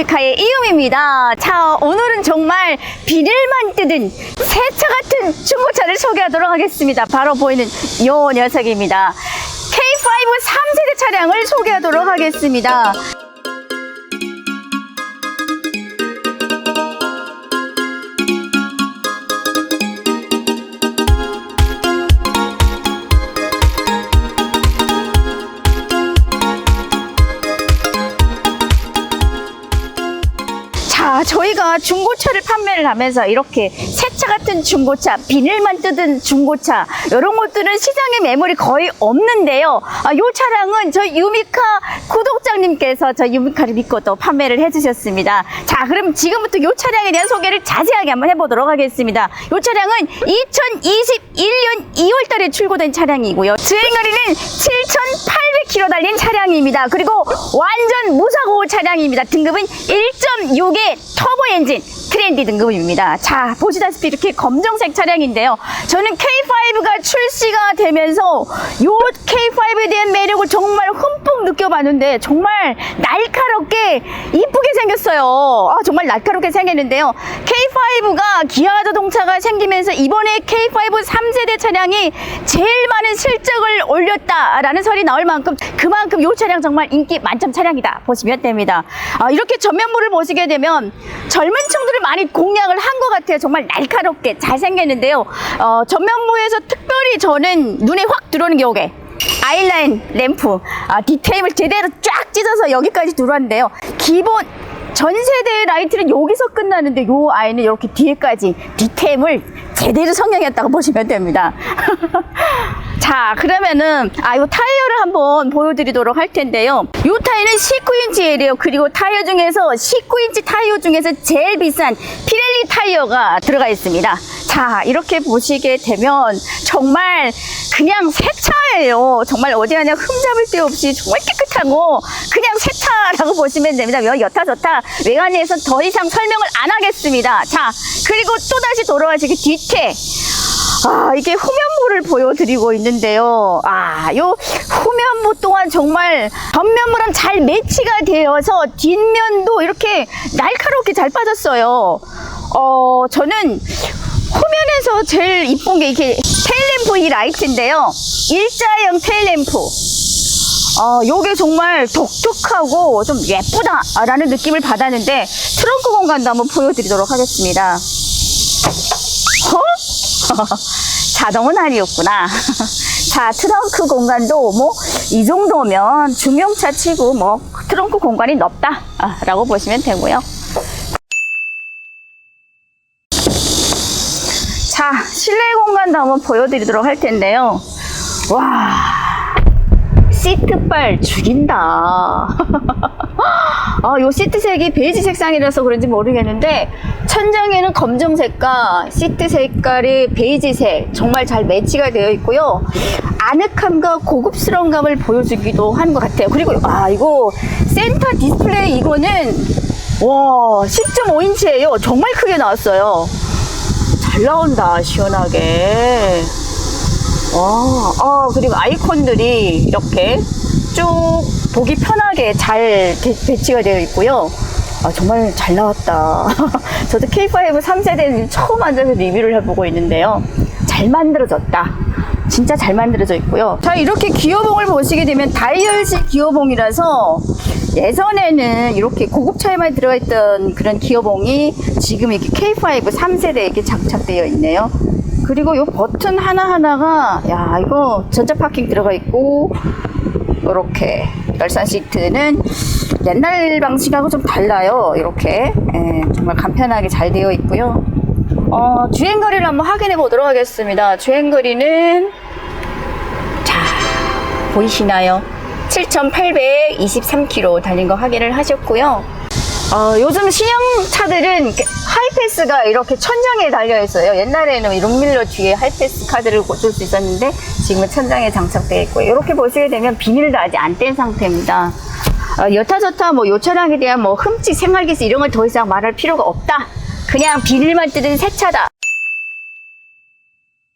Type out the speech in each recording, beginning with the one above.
유미카의 이유미입니다. 자, 오늘은 정말 비닐만 뜯은 새차 같은 중고차를 소개하도록 하겠습니다. 바로 보이는 요 녀석입니다. K5 3세대 차량을 소개하도록 하겠습니다. 중고차를 판매를 하면서 이렇게 새차 같은 중고차, 비닐만 뜯은 중고차, 이런 것들은 시장에 매물이 거의 없는데요. 아, 요 차량은 저 유미카 구독자님께서 저 유미카를 믿고 또 판매를 해주셨습니다. 자, 그럼 지금부터 요 차량에 대한 소개를 자세하게 한번 해보도록 하겠습니다. 요 차량은 2021년 2월 달에 출고된 차량이고요. 주행거리는 7,800km 달린 차량입니다. 그리고 완전 무사고 차량입니다. 등급은 1.6의 터보 엔진 트렌디 등급입니다. 자, 보시다시피 이렇게 검정색 차량인데요. 저는 K5가 출시가 되면서 요 K5에 대한 매력을 정말 흠뻑 느껴봤는데 정말 날카롭게 이쁘게 생겼어요. 아, 정말 날카롭게 생겼는데요. K5가 기아 자동차가 생기면서 이번에 K5 3세대 차량이 제일 많은 실적을 올렸다라는 설이 나올 만큼 그만큼 이 차량 정말 인기 만점 차량이다 보시면 됩니다. 아, 이렇게 전면부를 보시게 되면 젊은 층들을 많이 공략을 한 것 같아요. 정말 날카롭게 잘 생겼는데요. 어, 전면부에서 특별히 저는 눈에 확 들어오는 게 요게 아이라인 램프 아, 디테일을 제대로 쫙 찢어서 여기까지 들어왔는데요. 기본 전 세대의 라이트는 여기서 끝나는데 요 아이는 이렇게 뒤에까지 디테일을 제대로 성형했다고 보시면 됩니다. 자, 그러면은 아, 요 타이어를 한번 보여드리도록 할 텐데요. 요 타이어는 19인치예요. 그리고 타이어 중에서 19인치 타이어 중에서 제일 비싼 피렐리 타이어가 들어가 있습니다. 자, 이렇게 보시게 되면 정말 그냥 새 차예요. 정말 어디 하냐 흠잡을 데 없이 정말 깨끗하고 그냥 새 차라고 보시면 됩니다. 여- 여타 저타 외관에서 더 이상 설명을 안 하겠습니다. 자, 그리고 또 다시 돌아와시기 뒤태. 아, 이게 후면부를 보여드리고 있는데요. 아, 요 후면부 또한 정말 전면부랑 잘 매치가 되어서 뒷면도 이렇게 날카롭게 잘 빠졌어요. 어, 저는 후면에서 제일 이쁜 게 이게 테일램프 이 라이트인데요. 일자형 테일램프. 어, 요게 정말 독특하고 좀 예쁘다라는 느낌을 받았는데 트렁크 공간도 한번 보여드리도록 하겠습니다. 어? 자동은 아니었구나. 자, 트렁크 공간도 뭐, 이 정도면 중형차 치고 뭐, 트렁크 공간이 넓다. 아, 라고 보시면 되고요. 자, 실내 공간도 한번 보여드리도록 할 텐데요. 와, 시트빨 죽인다. 아, 요 시트색이 베이지 색상이라서 그런지 모르겠는데 천장에는 검정색과 시트 색깔이 베이지색 정말 잘 매치가 되어 있고요. 아늑함과 고급스러운 감을 보여주기도 한것 같아요. 그리고 아 이거 센터 디스플레이 이거는 와 10.5인치예요. 정말 크게 나왔어요. 잘 나온다 시원하게. 와, 아, 그리고 아이콘들이 이렇게 쭉 보기 편하게 잘 배, 배치가 되어 있고요. 아, 정말 잘 나왔다. 저도 K5 3세대는 처음 앉아서 리뷰를 해보고 있는데요. 잘 만들어졌다. 진짜 잘 만들어져 있고요. 자, 이렇게 기어봉을 보시게 되면 다이얼식 기어봉이라서 예전에는 이렇게 고급차에만 들어가 있던 그런 기어봉이 지금 이렇게 K5 3세대에 이렇게 장착되어 있네요. 그리고 이 버튼 하나하나가 야 이거 전자 파킹 들어가 있고 이렇게 열선 시트는 옛날 방식하고 좀 달라요 이렇게 예, 정말 간편하게 잘 되어 있고요 어, 주행거리를 한번 확인해 보도록 하겠습니다 주행거리는 자 보이시나요 7,823km 달린 거 확인을 하셨고요 어, 요즘 신형 차들은 하이패스가 이렇게 천장에 달려 있어요. 옛날에는 롱밀러 뒤에 하이패스 카드를 꽂을 수 있었는데 지금은 천장에 장착되어 있고 이렇게 보시게 되면 비닐도 아직 안 뗀 상태입니다. 어, 여타저타 뭐 요 차량에 대한 뭐 흠집 생활기스 이런 걸 더 이상 말할 필요가 없다. 그냥 비닐만 뜯은 새 차다.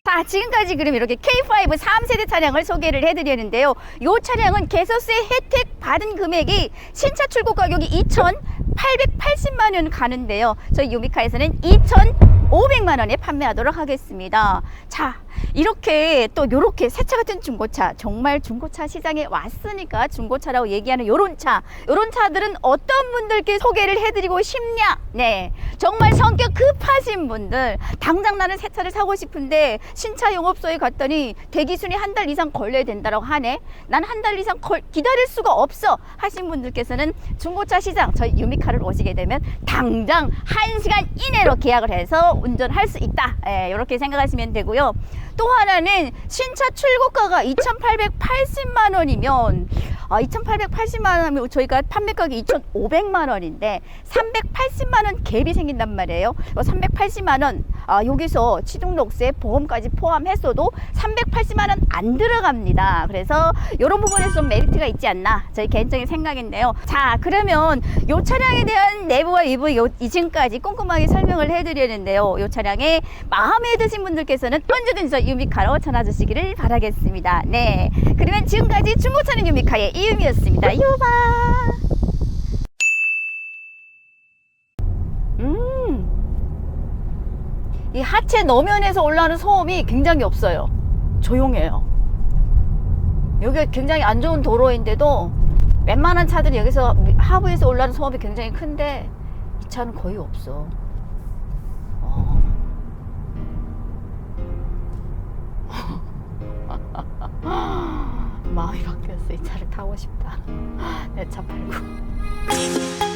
자, 지금까지 그럼 이렇게 K5 3세대 차량을 소개를 해드렸는데요. 이 차량은 개소세 혜택 받은 금액이 신차 출고 가격이 880만 원 가는데요. 저희 유미카에서는 2,500만 원에 판매하도록 하겠습니다. 자, 이렇게 또 요렇게 새차 같은 중고차 정말 중고차 시장에 왔으니까 중고차라고 얘기하는 요런 차. 요런 차들은 어떤 분들께 소개를 해드리고 싶냐? 네. 정말 성격 급하신 분들. 당장 나는 새 차를 사고 싶은데 신차 영업소에 갔더니 대기순이 한 달 이상 걸려야 된다고 하네. 난 한 달 이상 걸, 기다릴 수가 없어 하신 분들께서는 중고차 시장 저희 유미카를 오시게 되면 당장 한시간 이내로 계약을 해서 운전할 수 있다. 예, 이렇게 생각하시면 되고요 또 하나는 신차 출고가가 2,880만 원이면 아, 2,880만 원이면 저희가 판매가격이 2,500만 원인데 380만 원 갭이 생긴단 말이에요. 380만 원 아, 여기서 취등록세 보험까지 포함했어도 380만 원 안 들어갑니다. 그래서 이런 부분에서 좀 메리트가 있지 않나 저희 개인적인 생각인데요. 자 그러면 이 차량에 대한 내부와 요, 이층까지 꼼꼼하게 설명을 해드리는데요. 이 차량에 마음에 드신 분들께서는 언제든지 저 유미카로 전화 주시기를 바라겠습니다. 네. 그러면 지금까지 중고차는 유미카의 이유미였습니다. 유바. 음. 이 하체 너면에서 올라오는 소음이 굉장히 없어요. 조용해요. 여기가 굉장히 안 좋은 도로인데도 웬만한 차들이 여기서 하부에서 올라오는 소음이 굉장히 큰데 이 차는 거의 없어. 어. 마음이 바뀌었어. 이 차를 타고 싶다. 내 차 팔고.